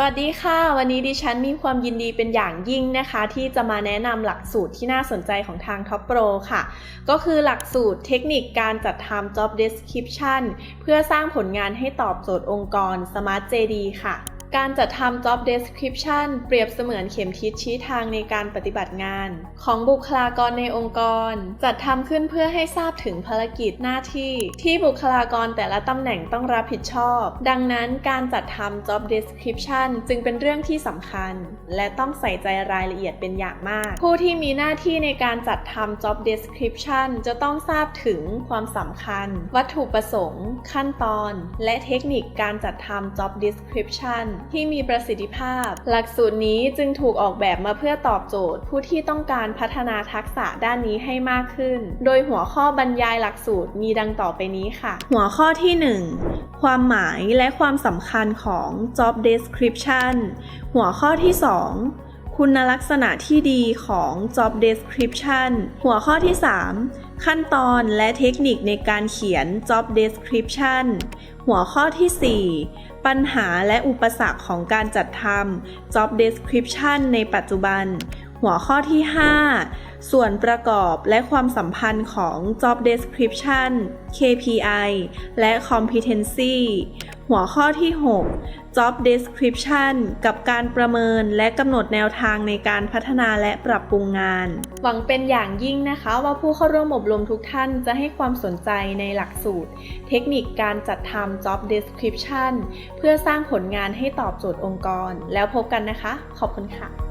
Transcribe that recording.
สวัสดีค่ะ วันนี้ดิฉันมีความยินดีเป็นอย่างยิ่งนะคะ ที่จะมาแนะนำหลักสูตรที่น่าสนใจของทาง Top Pro ค่ะ ก็คือหลักสูตรเทคนิคการจัดทำ Job Description เพื่อสร้างผลงานให้ตอบโจทย์องค์กร Smart JD ค่ะ การจัดทำ Job Description เปรียบเสมือนเข็มทิศชี้ทางในการปฏิบัติงาน ของบุคลากรในองค์กร จัดทำขึ้นเพื่อให้ทราบถึงภารกิจหน้าที่ ที่บุคลากรแต่ละตำแหน่งต้องรับผิดชอบ ดังนั้นการจัดทำ Job Description จึงเป็นเรื่องที่สำคัญ และต้องใส่ใจรายละเอียดเป็นอย่างมาก ผู้ที่มีหน้าที่ในการจัดทำ Job Description จะต้องทราบถึงความสำคัญ วัตถุประสงค์ ขั้นตอน และเทคนิคการจัดทำ Job Description ที่มีประสิทธิภาพ หลักสูตรนี้จึงถูกออกแบบมาเพื่อตอบโจทย์ ผู้ที่ต้องการพัฒนาทักษะด้านนี้ให้มากขึ้น โดยหัวข้อบรรยายหลักสูตรมีดังต่อไปนี้ค่ะ หัวข้อที่ 1 ความหมายและความสำคัญของ Job Description หัวข้อที่ 2คุณลักษณะที่ดีของ Job Description หัวข้อที่ 3 ขั้นตอนและเทคนิคในการเขียน Job Description หัวข้อที่ 4 ปัญหาและอุปสรรคของการจัดทำ Job Description ในปัจจุบัน หัวข้อที่ 5 ส่วนประกอบและความสัมพันธ์ของ Job Description KPI และ Competency หัวข้อที่ 6 Job Description กับการประเมินและกำหนดแนวทางในการพัฒนาและปรับปรุงงาน หวังเป็นอย่างยิ่งนะคะว่าผู้เข้าร่วมอบรมทุกท่านจะให้ความสนใจในหลักสูตร เทคนิคการจัดทำ Job Description เพื่อสร้างผลงานให้ตอบโจทย์องค์กร แล้วพบกันนะคะ ขอบคุณค่ะ